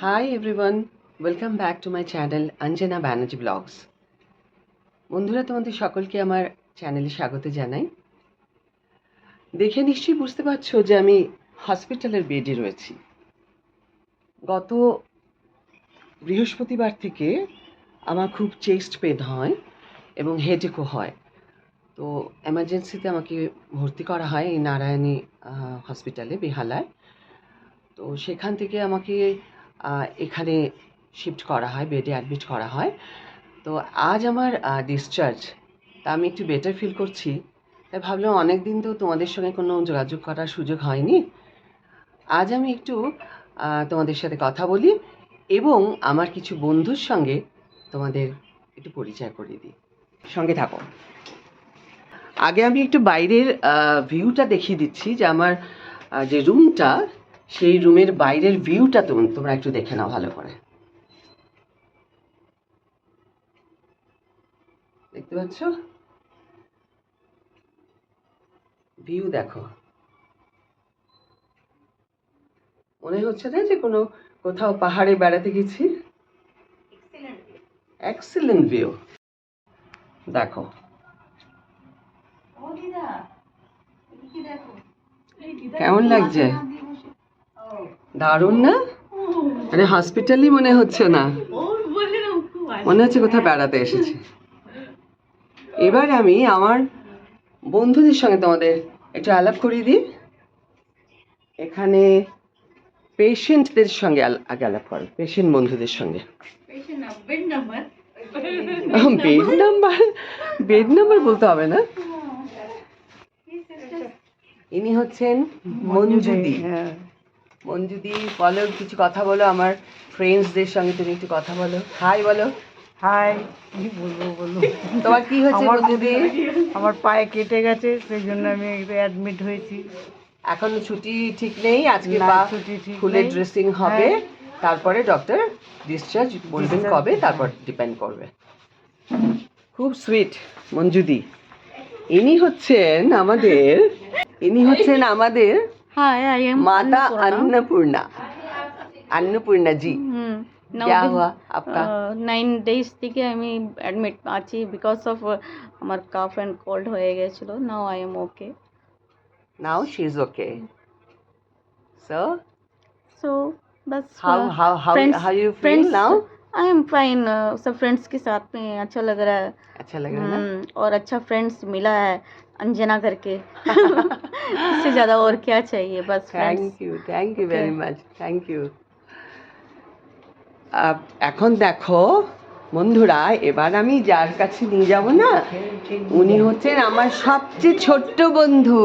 Hi everyone, welcome back to my channel Anjana Banerjee Vlogs. বন্ধুরা তোমাদের সকলকে আমার চ্যানেলে স্বাগত জানাই। দেখে নিশ্চয়ই বুঝতে পারছ যে আমি হসপিটালের বেডে রয়েছি। গত বৃহস্পতিবার থেকে আমার খুব চেস্ট পেন হয় এবং হেডেকও হয়। তো এমার্জেন্সিতে আমাকে ভর্তি করা হয় এই নারায়ণী হসপিটালে বেহালায়। তো সেখান থেকে আমাকে এখানে শিফট করা হয় বেডে অ্যাডমিট করা হয়। তো আজ আমার ডিসচার্জ তা আমি একটু বেটার ফিল করছি। তাই ভাবলাম অনেক দিন তো তোমাদের সঙ্গে কোনো যোগাযোগ করার সুযোগ হয়নি। আজ আমি একটু তোমাদের সাথে কথা বলি এবং আমার কিছু বন্ধুর সঙ্গে তোমাদের একটু পরিচয় করিয়ে দিই। সঙ্গে থাকো। আগে আমি একটু বাইরের ভিউটা দেখিয়ে দিচ্ছি যে আমার যে রুমটা সেই রুমের বাইরের ভিউটা তুমি তোমরা একটু দেখে নাও ভালো করে। দেখতে পাচ্ছ? ভিউ দেখো। মনে হচ্ছে না যে কোনো কোথাও পাহাড়ে বেড়াতে গেছি? এক্সিলেন্ট ভিউ দেখো। কেমন লাগছে? দারুণ না? মানে হসপিটালই মনে হচ্ছে না। মনে হচ্ছে কোথাও বেড়াতে এসেছি। এবার আমি আমার বন্ধুদের সঙ্গে তোমাদের একটু আলাপ করিয়ে দিই। এখানে পেশেন্টদের সঙ্গে আগে আলাপ করো পেশেন্ট বন্ধুদের সঙ্গে। Bed number. Bed number? বলতে হবে না? ইনি হচ্ছেন মঞ্জুদি। মঞ্জুদি বলো কিছু কথা বলো আমার ফ্রেন্ডসদের সঙ্গে তুমি একটু কথা বলো। হাই বলো। হাই কি বলব বলো? তোমার কি হয়েছে আমার মঞ্জুদি? আমার পায়ে কেটে গেছে সেই জন্য আমি অ্যাডমিট হয়েছি। এখনও ছুটি ঠিক নেই আজকে বা ছুটি ঠিক খুলে ড্রেসিং হবে। হ্যাঁ। তারপরে ডক্টর ডিসচার্জ বলবেন কবে তারপর ডিপেন্ড করবে। খুব সুইট মঞ্জুদি। ইনি হচ্ছেন আমাদের ইনি হচ্ছেন আমাদের Hi, I am माता Annapurna. अन्नपूर्णा अन्नपूर्णा जी Hmm. Now क्या this- हुआ आपका uh, nine days থেকে আমি অ্যাডমিট আছি বিকজ অফ আমার কাফ অ্যান্ড কোল্ড হয়ে গেছিল now I am okay now she is okay so so बस how uh, how how friends- how you feel friends now I am fine सब friends के साथ में अच्छा लग रहा है अच्छा लग रहा है ना हम्म, और अच्छा फ्रेंड्स मिला है अंजना करके इससे ज़्यादा और क्या चाहिए बस friends thank you thank you very Okay. Much thank you এখন দেখো বন্ধুরা এবার আমি যার কাছে নিয়ে যাব না উনি হচ্ছেন আমার সবচেয়ে ছোট্ট বন্ধু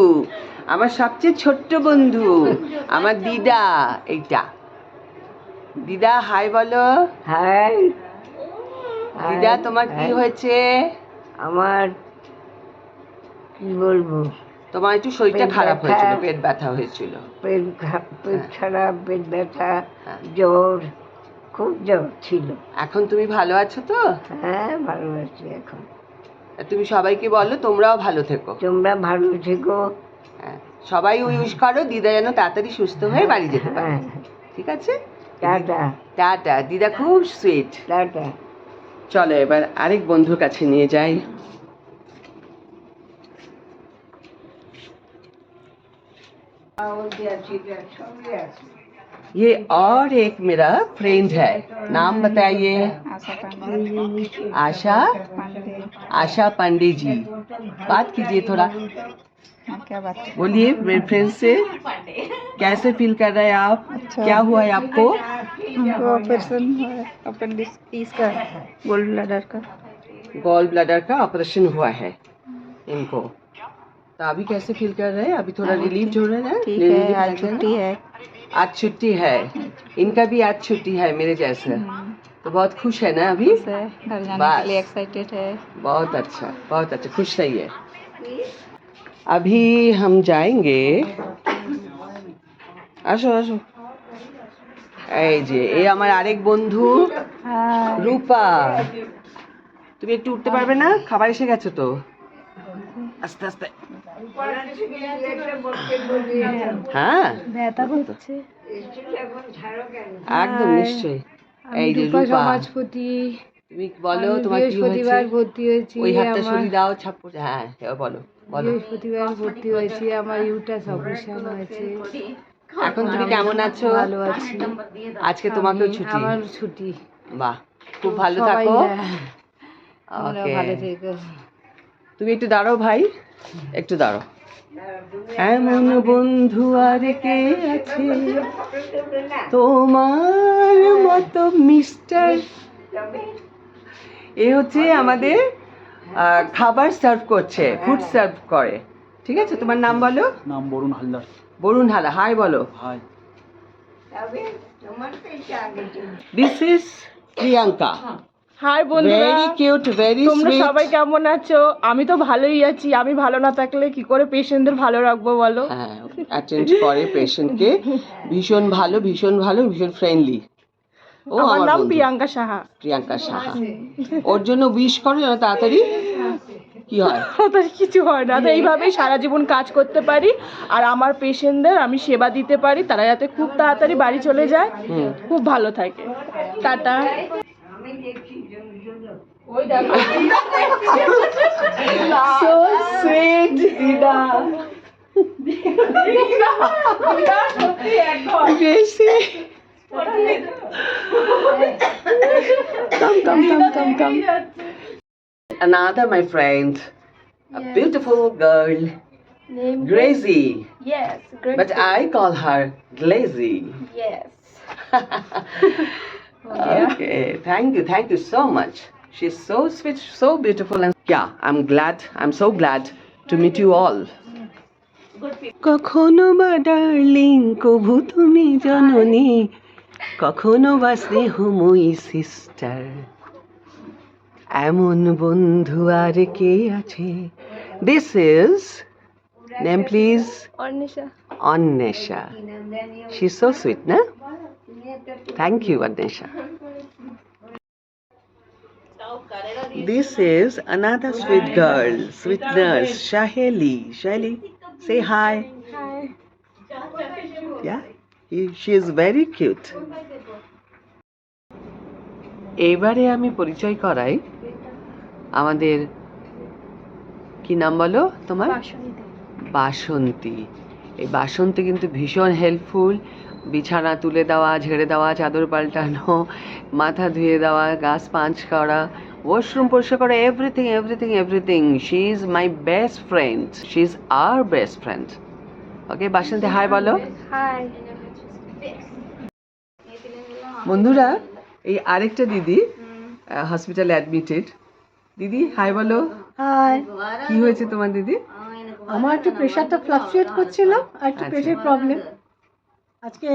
আমার সবচেয়ে ছোট্ট বন্ধু আমার দিদা এইটা দিদা হাই বলো। হাই। দিদা তোমার কি হয়েছে? আমার কি বলব? তোমার একটু শরীরটা খারাপ হয়েছিল পেট ব্যথা হয়েছিল। পেট পেট হ্যাঁ। খারাপ পেট ব্যথা হ্যাঁ। জ্বর খুব জ্বর ছিল। এখন তুমি ভালো আছো তো? হ্যাঁ ভালো আছি এখন। তুমি সবাইকে বলো তোমরাও ভালো থেকো। তোমরা ভালো থেকো। হ্যাঁ, সবাই ইউজ করো দিদা যেন তাড়াতাড়ি সুস্থ হয়ে বাড়ি যেতে পারে। ঠিক আছে? টাটা টাটা দিদা খুব সুইট টাটা চলো এবার আরেক বন্ধুর কাছে নিয়ে যাই ये और एक मेरा फ्रेंड है नाम बताइए आशा आशा पांडे जी बात कीजिए थोड़ा क्या बात बोलिए मेरे फ्रेंड से कैसे फील कर रहे हैं आप? अच्छा। क्या हुआ है आपको? ऑपरेशन अपेंडिक्स गोल्ड ब्लैडर का गॉल ब्लैडर का। ऑपरेशन हुआ है इनको। तो अभी कैसे फील कर रहे हैं? अभी थोड़ा रिलीफ हो रहा है आज रहा है? ना? छुट्टी है। आज छुट्टी है। इनका भी आज छुट्टी है मेरे जैसे। तो बहुत खुश है ना अभी? घर जाने के लिए एक्साइटेड है। बहुत अच्छा बहुत अच्छा खुश रहिए। अभी हम जाएंगे আসো আসো এই যে এই আমার আরেক বন্ধু রূপা তুমি একটু উঠতে পারবে না খাবার এসে গেছো তো আস্তে আস্তে হ্যাঁ ব্যথা করছে একদম নিশ্চয়ই এই যে রূপা রূপা সমাজপতি তুমি বলো আমি তোমার কি বৃহস্পতিবার হয়েছে ভর্তি হয়েছি ওই হাতটা আমার সরিয়ে দাও ছাপ্পু হ্যাঁ এবার বলো বলো বৃহস্পতিবার ভর্তি হয়েছি আমার ইউটাস অপারেশন হয়েছে। এখন তুমি কেমন আছো? ভালো আছি। আজকে তোমাকেও ছুটি। আমার ছুটি। বাহ খুব ভালো থাকো। হ্যাঁ, ওকে। ভালো থেকো। তুমি একটু দাঁড়াও ভাই একটু দাঁড়াও। এমন বন্ধু আর কে আছে? তোমার মতো মিস্টার। এ হচ্ছে আমাদের খাবার সার্ভ করছে ফুড সার্ভ করে। ঠিক আছে? তোমার নাম বলো? নাম বরুণ হালদার। বরুণ হালা হাই বলো। Hi this is Priyanka hi বন্ধুরা। ভেরি কিউট ভেরি তোমরা সবাই কেমন আছো? আমি তো ভালোই আছি। আমি ভালো না থাকলে কি করে পেশেন্টদের ভালো রাখব বলো? হ্যাঁ অ্যাটেন্ড করে পেশেন্টকে ভীষণ ভালো ভীষণ ভালো ভীষণ ফ্রেন্ডলি ও আমার নাম বন্ধু। প্রিয়াঙ্কা সাহা। প্রিয়াঙ্কা সাহা। ওর জন্য উইশ করো যেন তাড়াতাড়ি কি হয়? তার কিছু হয় না। তো এইভাবেই সারা জীবন কাজ করতে পারি আর আমার পেশেন্টদের আমি সেবা দিতে পারি তারা যাতে খুব তাড়াতাড়ি বাড়ি চলে যায় হুম। খুব ভালো থাকে। টাটা। so sweet দিদা। বেশি। come come come come come another my friend a beautiful girl Gracie Yes, but I call her Glazy yes. Okay, thank you, thank you so much. She's so sweet, so beautiful, and yeah, I'm glad, I'm so glad to meet you all. কখনো বা darling কভু তুমি জননী কখনো বা স্নেহময়ী sister এমন বন্ধু আর কে আছে this is name please Arnisha Anwesha she so sweet না thank you Anwesha This is another sweet girl, sweet nurse, Shaheli. Shaheli, say hi. Hi. Yeah, he- she is very cute. এবারে আমি পরিচয় করাই আমাদের কি নাম বলো তোমার? বাসন্তী। এই বাসন্তী কিন্তু ভীষণ হেল্পফুল বিছানা তুলে দেওয়া ঝেড়ে দেওয়া চাদর পাল্টানো মাথা ধুয়ে দেওয়া গাছ পাঁচ করা ওয়াশরুম পরিষ্কার করা everything everything everything she is my best friend she is our best friend okay Basanti hi বলো. বন্ধুরা এই আরেকটা দিদি হসপিটালে অ্যাডমিটেড দিদি হাই বলো। হাই কি হয়েছে তোমার দিদি? আমার একটু প্রেশারটা ফ্লাকচুয়েট করছিল আর একটু আচ্ছা। পেটের প্রবলেম আজকে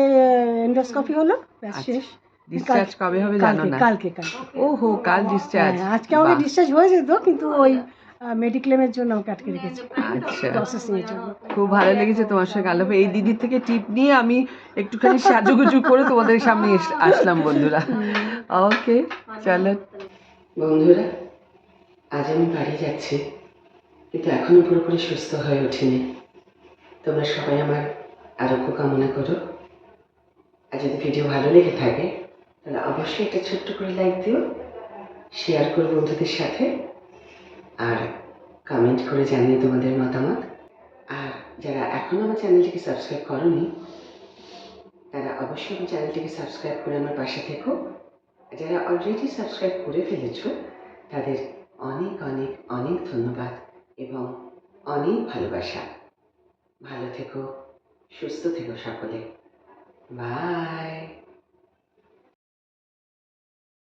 এন্ডোস্কোপি হলো ব্যাস শেষ। ডিসচার্জ কবে হবে জানো কালকে না? কালকে কালকে। ওহো কাল ডিসচার্জ হ্যাঁ, আজকে আমাকে ডিসচার্জ হয়ে যেত কিন্তু ওই মেডিক্লেমের জন্য আমাকে আটকে রেখেছে। আচ্ছা। প্রসেসিং জন্য। খুব ভালো লেগেছে তোমার সঙ্গে আলাপ। এই দিদির থেকে টিপ নিয়ে আমি একটুখানি সাজুগুজু করে তোমাদের সামনে আসলাম বন্ধুরা। ওকে চলো। বন্ধুরা আজ আমি বাড়ি যাচ্ছি কিন্তু এখনও পুরোপুরি সুস্থ হয়ে ওঠেনি তোমরা সবাই আমার আরোগ্য কামনা করো। আর যদি ভিডিও ভালো লেগে থাকে তাহলে অবশ্যই একটা ছোট্ট করে লাইক দিও শেয়ার করো বন্ধুদের সাথে। আর কমেন্ট করে জানিয়ে তোমাদের মতামত। আর যারা এখনও আমার চ্যানেলটিকে সাবস্ক্রাইব করনি, তারা অবশ্যই আমার চ্যানেলটিকে সাবস্ক্রাইব করে আমার পাশে থেকো। যারা অলরেডি সাবস্ক্রাইব করে ফেলেছো, তাদের অনেক অনেক অনেক ধন্যবাদ এবং অনেক ভালোবাসা। ভালো থেকো, সুস্থ থেকো সকলে। বাই